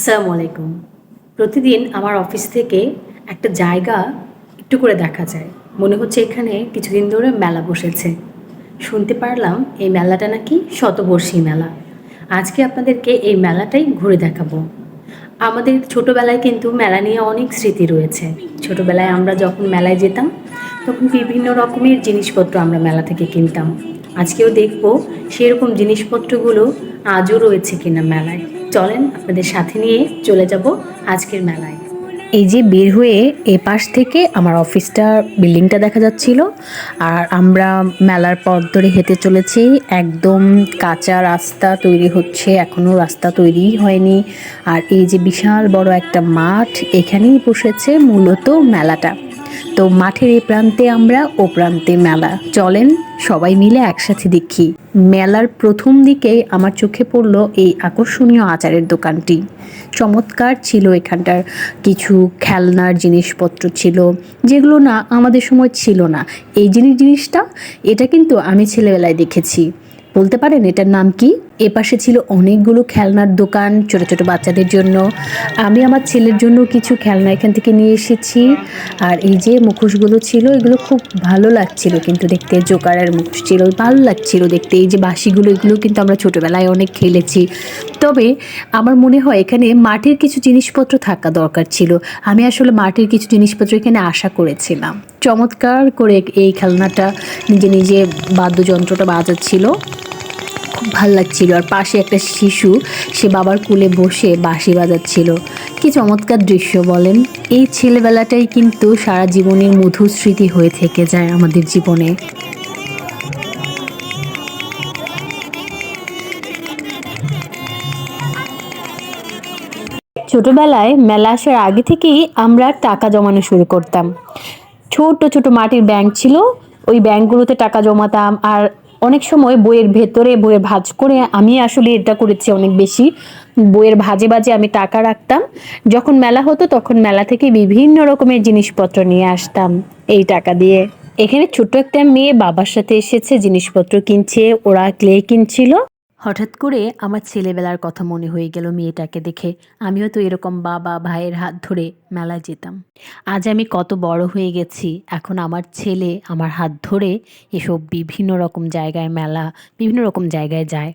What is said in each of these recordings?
আসসালামু আলাইকুম। প্রতিদিন আমার অফিস থেকে একটা জায়গা একটু করে দেখা যায়। মনে হচ্ছে এখানে কিছুদিন ধরে মেলা বসেছে। শুনতে পারলাম এই মেলাটা নাকি শতবর্ষী মেলা। আজকে আপনাদেরকে এই মেলাটাই ঘুরে দেখাবো। আমাদের ছোটোবেলায় কিন্তু মেলা নিয়ে অনেক স্মৃতি রয়েছে। ছোটোবেলায় আমরা যখন মেলায় যেতাম, তখন বিভিন্ন রকমের জিনিসপত্র আমরা মেলা থেকে কিনতাম। আজকেও দেখব সেরকম জিনিসপত্রগুলো আজও রয়েছে কিনা মেলায়। চলেন আপনাদের সাথে নিয়ে চলে যাব আজকের মেলায়। এই যে বের হয়ে এ পাশ থেকে আমার অফিসটা, বিল্ডিংটা দেখা যাচ্ছিল, আর আমরা মেলার পথ ধরে হেঁটে চলেছি। একদম কাঁচা রাস্তা তৈরি হচ্ছে এখনও রাস্তা তৈরি হয়নি। আর এই যে বিশাল বড় একটা মাঠ, এখানেই বসেছে মূলত মেলাটা। তো মাঠের এই প্রান্তে আমরা ও প্রান্তে মেলা। চলেন সবাই মিলে একসাথে দেখি। মেলার প্রথম দিকে আমার চোখে পড়ল এই আকর্ষণীয় আচারের দোকানটি। চমৎকার ছিল এখানটার। কিছু খেলনার জিনিসপত্র ছিল, যেগুলো না আমাদের সময় ছিল না। এই জিনিস জিনিসটা, এটা কিন্তু আমি ছেলেবেলায় দেখেছি। বলতে পারেন এটার নাম কি? এ পাশে ছিল অনেকগুলো খেলনার দোকান ছোট ছোট বাচ্চাদের জন্য। আমি আমার ছেলের জন্য কিছু খেলনা এখান থেকে নিয়ে এসেছি। আর এই যে মুখোশগুলো ছিল, এগুলো খুব ভালো লাগছিল কিন্তু দেখতে। জোকারের মুখোশ ছিল, ভালো লাগছিল দেখতে। এই যে বাঁশিগুলো, এগুলো কিন্তু আমরা ছোটোবেলায় অনেক খেলেছি। তবে আমার মনে হয় এখানে মাটির কিছু জিনিসপত্র থাকা দরকার ছিল। আমি আসলে মাটির কিছু জিনিসপত্র এখানে আশা করেছিলাম। চমৎকার করে এই খেলনাটা নিজে নিজে বাদ্যযন্ত্রটা বাজাচ্ছিল। খুব ভালো লাগছিল। আর পাশে একটা শিশু, সে বাবার কুলে বসে বাঁশি বাজাচ্ছিল। কি চমৎকার দৃশ্য বলেন। এই ছেলেবেলাটাই কিন্তু সারা জীবনের মধুর স্মৃতি হয়ে থেকে যায় আমাদের জীবনে। ছোটবেলায় মেলা আসার আগে থেকেই আমরা টাকা জমানো শুরু করতাম। ছোট ছোট মাটির ব্যাংক ছিল, ওই ব্যাংকগুলোতে টাকা জমাতাম। আর অনেক সময় বইয়ের ভেতরে বইয়ের ভাজ করে আমি আসলে এটা করেছি অনেক বেশি। বইয়ের ভাজে বাজে আমি টাকা রাখতাম। যখন মেলা হতো তখন মেলা থেকে বিভিন্ন রকমের জিনিসপত্র নিয়ে আসতাম এই টাকা দিয়ে। এখানে ছোট্ট একটা মেয়ে বাবার সাথে এসেছে, জিনিসপত্র কিনছে, ওরা ক্লে কিনছিল। হঠাৎ করে আমার ছেলেবেলার কথা মনে হয়ে গেল মেয়েটাকে দেখে। আমিও তো এরকম বাবা, ভাইয়ের হাত ধরে মেলায় যেতাম। আজ আমি কত বড় হয়ে গেছি। এখন আমার ছেলে আমার হাত ধরে এসব বিভিন্ন রকম জায়গায় মেলা, বিভিন্ন রকম জায়গায় যায়।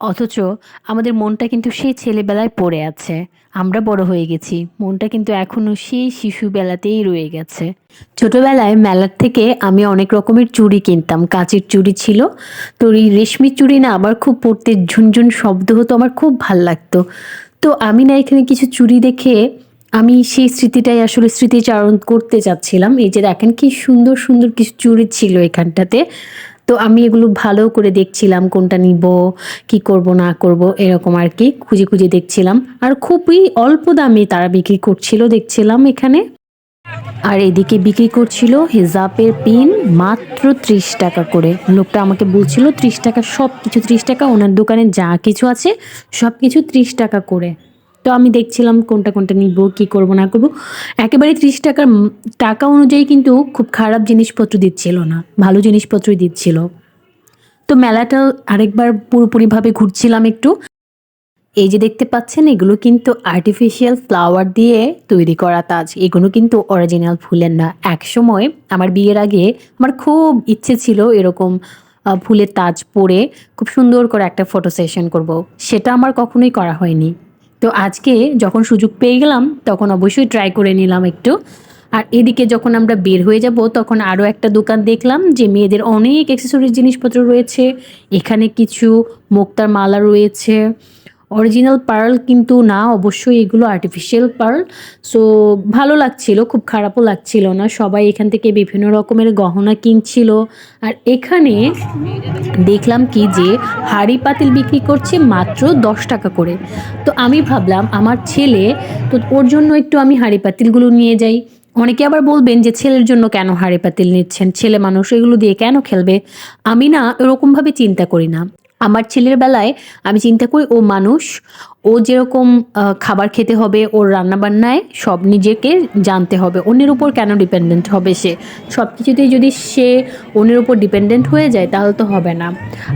অথচ আমাদের মনটা কিন্তু সেই ছেলেবেলায় পড়ে আছে। আমরা বড় হয়ে গেছি। মনটা কিন্তু এখনও সেই শিশুবেলাতেই রয়ে গেছে। ছোটবেলায় মেলার থেকে আমি অনেক রকমের চুড়ি কিনতাম। কাঁচের চুড়ি ছিল। তো এই রেশমি চুড়ি না আমার খুব পড়তে ঝুনঝুন শব্দ হতো, আমার খুব ভালো লাগতো। তো আমি না এখানে কিছু চুড়ি দেখে আমি সেই স্মৃতিটাই আসলে স্মৃতিচারণ করতে চাচ্ছিলাম। এই যে দেখেন কি সুন্দর সুন্দর কিছু চুড়ি ছিল এখানটাতে। তো আমি এগুলো ভালো করে দেখছিলাম, কোনটা নিব, কি করব, না করব, এরকম আর কি খুঁজে খুঁজে দেখছিলাম। আর খুবই অল্প দামে তারা বিক্রি করছিল দেখছিলাম এখানে। আর এদিকে বিক্রি করছিল হিজাবের পিন মাত্র ত্রিশ টাকা করে। লোকটা আমাকে বলছিল, ত্রিশ টাকা সব কিছু ত্রিশ টাকা, ওনার দোকানে যা কিছু আছে সব কিছু ত্রিশ টাকা করে। তো আমি দেখছিলাম কোনটা কোনটা নিব, কি করব, না করব। একেবারে ত্রিশ টাকার টাকা অনুযায়ী কিন্তু খুব খারাপ জিনিসপত্র দিচ্ছিল না, ভালো জিনিসপত্রই দিচ্ছিল। তো মেলাটা আরেকবার পুরোপুরিভাবে ঘুরছিলাম একটু। এই যে দেখতে পাচ্ছেন, এগুলো কিন্তু আর্টিফিশিয়াল ফ্লাওয়ার দিয়ে তৈরি করা তাজ। এগুলো কিন্তু অরিজিনাল ফুলের না। এক সময় আমার বিয়ের আগে আমার খুব ইচ্ছে ছিল এরকম ফুলের তাজ পরে খুব সুন্দর করে একটা ফটো সেশন করব। সেটা আমার কখনোই করা হয়নি। তো আজকে যখন সুযোগ পেয়ে গেলাম, তখন অবশ্যই ট্রাই করে নিলাম একটু। আর এদিকে যখন আমরা বের হয়ে যাব, তখন আরও একটা দোকান দেখলাম যে মেয়েদের অনেক অ্যাক্সেসরিজ জিনিসপত্র রয়েছে। এখানে কিছু মুক্তার মালা রয়েছে। অরিজিনাল পার্ল কিন্তু না, অবশ্যই এগুলো আর্টিফিশিয়াল পার্ল। সো ভালো লাগছিল, খুব খারাপও লাগছিল না। সবাই এখান থেকে বিভিন্ন রকমের গহনা কিনছিল। আর এখানে দেখলাম কি যে, হাড়ি পাতিল বিক্রি করছে মাত্র দশ টাকা করে। তো আমি ভাবলাম, আমার ছেলে, তো ওর জন্য একটু আমি হাড়ি পাতিলগুলো নিয়ে যাই। অনেকে আবার বলবেন যে, ছেলের জন্য কেন হাড়ি পাতিল নিচ্ছেন? ছেলে মানুষ এগুলো দিয়ে কেন খেলবে? আমি না এরকমভাবে চিন্তা করি না। আমার ছেলের বেলায় আমি চিন্তা করি ও মানুষ ও যেরকম খাবার খেতে হবে, ওর রান্নাবান্নায় সব নিজেকে জানতে হবে। অন্যের উপর কেন ডিপেন্ডেন্ট হবে সে? সব কিছুতেই যদি সে অন্যের উপর ডিপেন্ডেন্ট হয়ে যায়, তাহলে তো হবে না।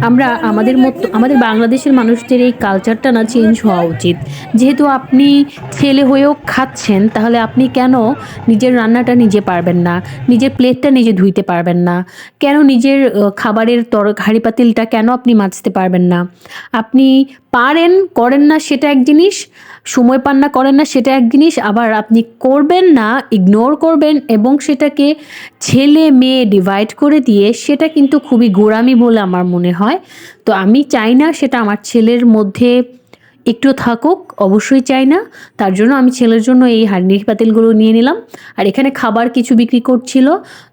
আমরা, আমাদের মতো, আমাদের বাংলাদেশের মানুষদের এই কালচারটা না চেঞ্জ হওয়া উচিত। যেহেতু আপনি ছেলে হয়েও খাচ্ছেন, তাহলে আপনি কেন নিজের রান্নাটা নিজে পারবেন না? নিজের প্লেটটা নিজে ধুইতে পারবেন না? কেন নিজের খাবারের তর হাঁড়ি পাতিলটা কেন আপনি মাজতে পারবেন না? আপনি পারেন, করেন না সেটা এক জিনিস, সময় পান না, করেন না সেটা এক জিনিস, আবার আপনি করবেন না ইগনোর করবেন এবং সেটাকে ছেলে মেয়ে ডিভাইড করে দিয়ে সেটা কিন্তু খুবই গোড়ামি বলে আমার মনে হয়। তো আমি চাই না সেটা আমার ছেলের মধ্যে একটু থাকুক, অবশ্যই চাই না। তার জন্য আমি ছেলের জন্য এই হাঁড়ি পাতিলগুলো নিয়ে নিলাম। আর এখানে খাবার কিছু বিক্রি করছিল,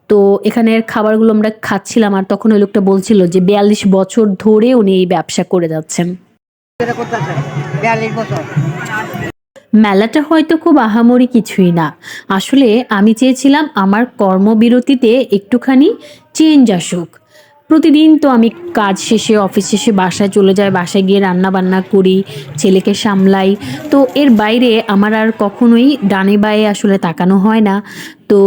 তো এখানের খাবারগুলো আমরা খাচ্ছিলাম, আর তখন ওই লোকটা বলছিল যে, বিয়াল্লিশ বছর ধরে উনি এই ব্যবসা করে যাচ্ছেন। মেলাটা হয়তো খুব আহামরি কিছুই না। আসলে আমি চেয়েছিলাম আমার কর্মবিরতিতে একটুখানি চেঞ্জ আসুক। প্রতিদিন তো আমি কাজ শেষে অফিস শেষে বাসায় চলে যাই, বাসায় গিয়ে রান্না বান্না করি, ছেলেকে সামলাই। তো এর বাইরে আমার আর কখনোই ডানে বায়ে আসলে তাকানো হয় না। তো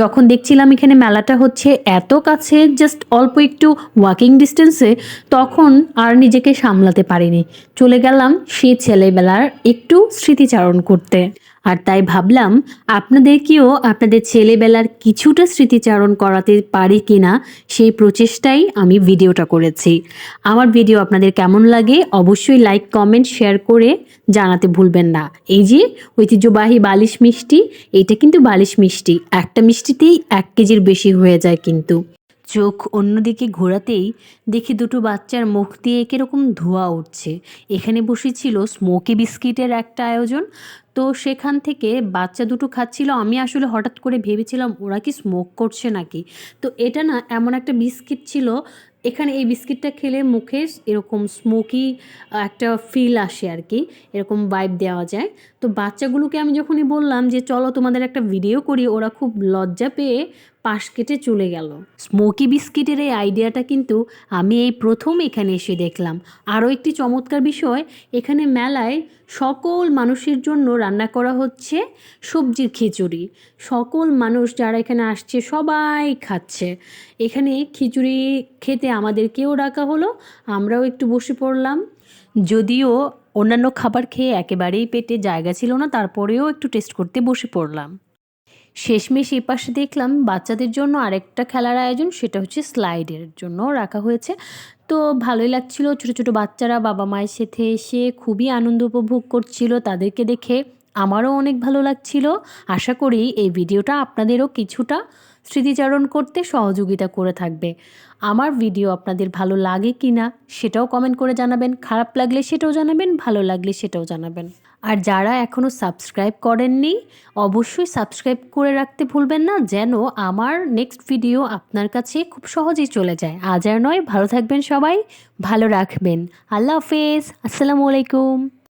যখন দেখছিলাম এখানে মেলাটা হচ্ছে এত কাছে জাস্ট অল্প একটু ওয়াকিং ডিস্টেন্সে তখন আর নিজেকে সামলাতে পারিনি। চলে গেলাম সেই ছেলেবেলার একটু স্মৃতিচারণ করতে। আর তাই ভাবলাম আপনাদেরকেও আপনাদের ছেলেবেলার কিছুটা স্মৃতিচারণ করাতে পারি কিনা সেই প্রচেষ্টাই আমি ভিডিওটা করেছি। আমার ভিডিও আপনাদের কেমন লাগে অবশ্যই লাইক, কমেন্ট, শেয়ার করে জানাতে ভুলবেন না। এই যে ঐতিহ্যবাহী বালিশ মিষ্টি এইটা কিন্তু বালিশ মিষ্টি। একটা মিষ্টিতেই এক কেজির বেশি হয়ে যায় কিন্তু। চোখ অন্যদিকে ঘোরাতেই দেখি দুটো বাচ্চার মুখ দিয়ে কীরকম ধোঁয়া উঠছে। এখানে বসেছিল স্মোকি বিস্কিটের একটা আয়োজন। তো সেখান থেকে বাচ্চা দুটো খাচ্ছিল। আমি আসলে হঠাৎ করে ভেবেছিলাম, ওরা কি স্মোক করছে নাকি? তো এটা না এমন একটা বিস্কিট ছিল। এখানে এই বিস্কিটটা খেলে মুখে এরকম স্মোকি একটা ফিল আসে আর কি এরকম ভাইব দেওয়া যায়। তো বাচ্চাগুলোকে আমি যখনই বললাম যে, চলো তোমাদের একটা ভিডিও করি। ওরা খুব লজ্জা পেয়ে পাশ কেটে চলে গেল। স্মোকি বিস্কিটের এই আইডিয়াটা কিন্তু আমি এই প্রথম এখানে এসে দেখলাম। আরও একটি চমৎকার বিষয়, এখানে মেলায় সকল মানুষের জন্য রান্না করা হচ্ছে সবজির খিচুড়ি। সকল মানুষ যারা এখানে আসছে সবাই খাচ্ছে। এখানে খিচুড়ি খেতে আমাদেরকেও ডাকা হলো, আমরাও একটু বসে পড়লাম। যদিও অন্যান্য খাবার খেয়ে একেবারেই পেটে জায়গা ছিল না, তারপরেও একটু টেস্ট করতে বসে পড়লাম। শেষমেশ এই পাশে দেখলাম বাচ্চাদের জন্য আরেকটা খেলার আয়োজন, সেটা হচ্ছে স্লাইডের জন্য রাখা হয়েছে। তো ভালোই লাগছিল, ছোটো ছোটো বাচ্চারা বাবা মায়ের সাথে এসে খুবই আনন্দ উপভোগ করছিল তাদেরকে দেখে। আমারও অনেক ভালো লাগছিল। আশা করি এই ভিডিওটা আপনাদেরও কিছুটা স্মৃতিচারণ করতে সহযোগিতা করে থাকবে। আমার ভিডিও আপনাদের ভালো লাগে কি না সেটাও কমেন্ট করে জানাবেন। খারাপ লাগলে সেটাও জানাবেন, ভালো লাগলে সেটাও জানাবেন। আর যারা এখনও সাবস্ক্রাইব করেননি, অবশ্যই সাবস্ক্রাইব করে রাখতে ভুলবেন না যেন আমার নেক্সট ভিডিও আপনার কাছে খুব সহজেই চলে যায়। আজ আর নয়, ভালো থাকবেন সবাই, ভালো রাখবেন। আল্লাহ হাফেজ, আসসালামু আলাইকুম।